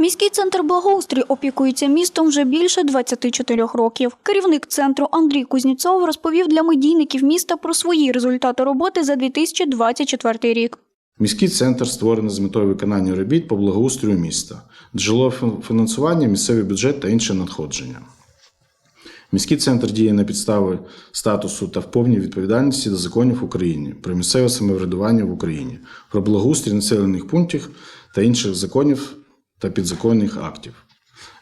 Міський центр благоустрій опікується містом вже більше 24 років. Керівник центру Андрій Кузніцов розповів для медійників міста про свої результати роботи за 2024 рік. Міський центр створений з метою виконання робіт по благоустрою міста, джерело фінансування, місцевий бюджет та інші надходження. Міський центр діє на підставі статусу та в повній відповідальності до законів України про місцеве самоврядування в Україні, про благоустрій населених пунктів та інших законів та підзаконних актів.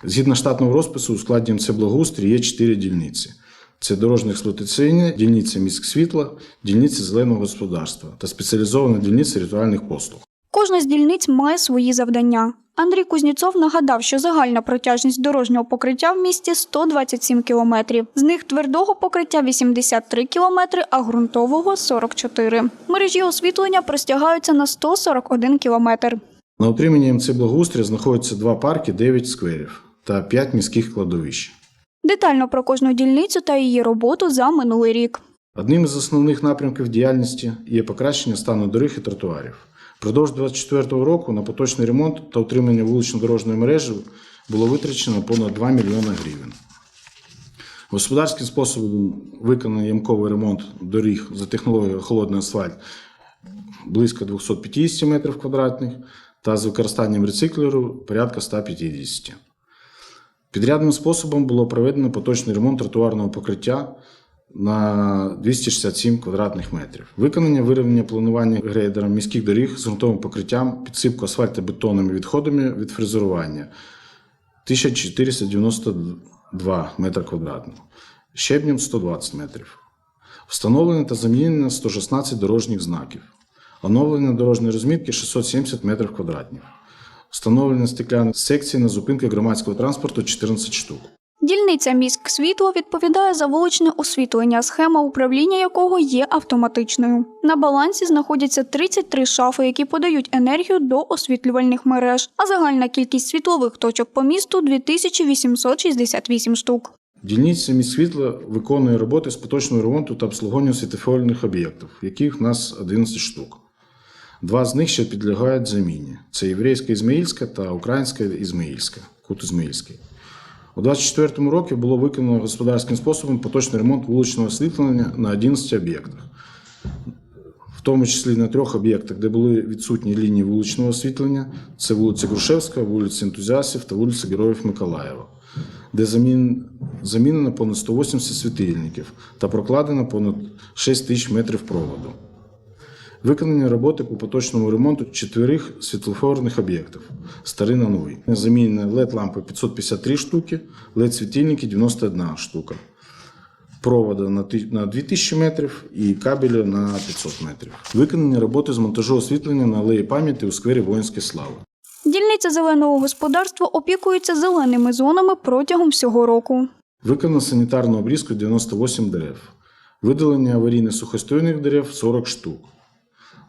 Згідно штатного розпису, у складі МЦ благоустрій є чотири дільниці: це дорожньо експлуатаційні, дільниця міськсвітла, дільниця зеленого господарства та спеціалізована дільниця ритуальних послуг. Кожна з дільниць має свої завдання. Андрій Кузніцов нагадав, що загальна протяжність дорожнього покриття в місті 127 кілометрів. З них твердого покриття 83 кілометри, а ґрунтового 44. Мережі освітлення простягаються на 141 кілометр. На утриманні МЦ благоустрій знаходяться два парки, 9 скверів та 5 міських кладовищ. Детально про кожну дільницю та її роботу за минулий рік. Одним із основних напрямків діяльності є покращення стану доріг і тротуарів. Продовж 2024 року на поточний ремонт та утримання вулично-дорожньої мережі було витрачено понад 2 мільйони гривень. Господарським способом виконаний ямковий ремонт доріг за технологією холодний асфальт близько 250 метрів квадратних та з використанням рециклеру порядка 150. Підрядним способом було проведено поточний ремонт тротуарного покриття на 267 квадратних метрів. Виконання вирівняння планування грейдером міських доріг з ґрунтовим покриттям, підсипку асфальтобетонними відходами від фрезерування 1492 метри квадратних, щебнем 120 метрів. Встановлено та замінено 116 дорожніх знаків. Оновлення дорожньої розмітки 670 метрів квадратних. Встановлено стекляні секції на зупинках громадського транспорту 14 штук. Дільниця міськ світло відповідає за вуличне освітлення, схема управління якого є автоматичною. На балансі знаходяться 33 шафи, які подають енергію до освітлювальних мереж, а загальна кількість світлових точок по місту 2868 штук. Дільниця міськсвітла виконує роботи з поточного ремонту та обслуговування світофорних об'єктів, яких в нас 11 штук. Два з них ще підлягають заміні: це єврейська Ізмаїльська та українська Ізмаїльська, кут Ізмаїльський. У 2024 році було виконано господарським способом поточний ремонт вуличного освітлення на 11 об'єктах, в тому числі на трьох об'єктах, де були відсутні лінії вуличного освітлення: це вулиця Грушевська, вулиця Ентузіастів та вулиця Героїв Миколаєва, де замін... замінено понад 180 світильників та прокладено понад 6 тисяч метрів проводу. Виконання роботи по поточному ремонту чотирьох світлофорних об'єктів старий на новий. Замінені LED-лампи 553 штуки, LED-світильники 91 штука, провода на 2000 метрів і кабеля на 500 метрів. Виконання роботи з монтажу освітлення на алеї пам'яті у сквері Воїнської слави. Дільниця зеленого господарства опікується зеленими зонами протягом всього року. Виконано санітарну обрізку 98 дерев. Видалення аварійних сухостойних дерев 40 штук.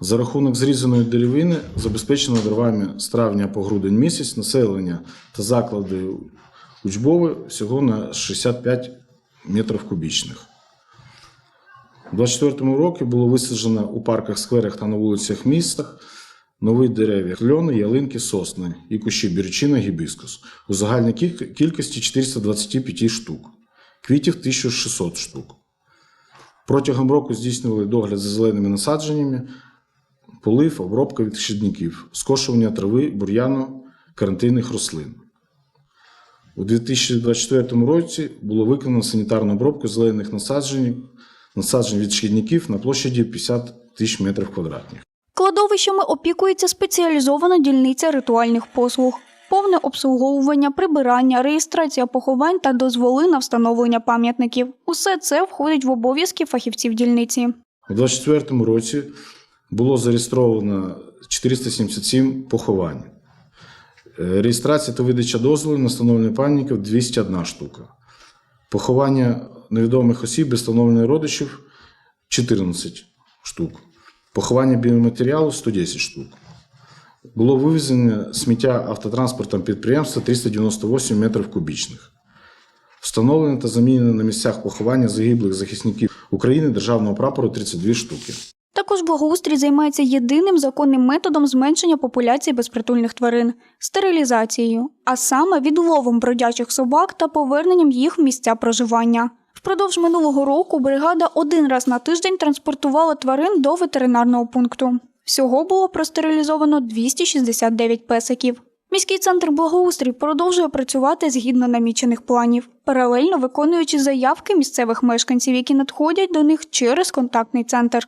За рахунок зрізаної деревини забезпечено дровами з травня по грудень місяць населення та заклади учбови всього на 65 метрів кубічних. У 2024 році було висаджено у парках, скверах та на вулицях міста нові дерев'я кльони, ялинки, сосни і кущі бірчина, гібіскус у загальній кількості 425 штук, квітів 1600 штук. Протягом року здійснювали догляд за зеленими насадженнями, полив, обробка від шкідників, скошування трави, бур'яну, карантинних рослин. У 2024 році було виконано санітарну обробку зелених насаджень, насаджень від шкідників на площаді 50 тисяч метрів квадратних. Кладовищами опікується спеціалізована дільниця ритуальних послуг. Повне обслуговування, прибирання, реєстрація поховань та дозволи на встановлення пам'ятників. Усе це входить в обов'язки фахівців дільниці. У 2024 році було зареєстровано 477 поховань. Е, Реєстрація та видача дозволів на встановлення пам'ятників 201 штука. Поховання невідомих осіб без встановлення родичів 14 штук. Поховання біоматеріалу 110 штук. Було вивезено сміття автотранспортом підприємства 398 метрів кубічних. Встановлено та замінено на місцях поховання загиблих захисників України державного прапору 32 штуки. Благоустрій займається єдиним законним методом зменшення популяції безпритульних тварин стерилізацією, а саме відловом бродячих собак та поверненням їх в місця проживання. Впродовж минулого року бригада один раз на тиждень транспортувала тварин до ветеринарного пункту. Всього було простерилізовано 269 песиків. Міський центр благоустрій продовжує працювати згідно намічених планів, паралельно виконуючи заявки місцевих мешканців, які надходять до них через контактний центр.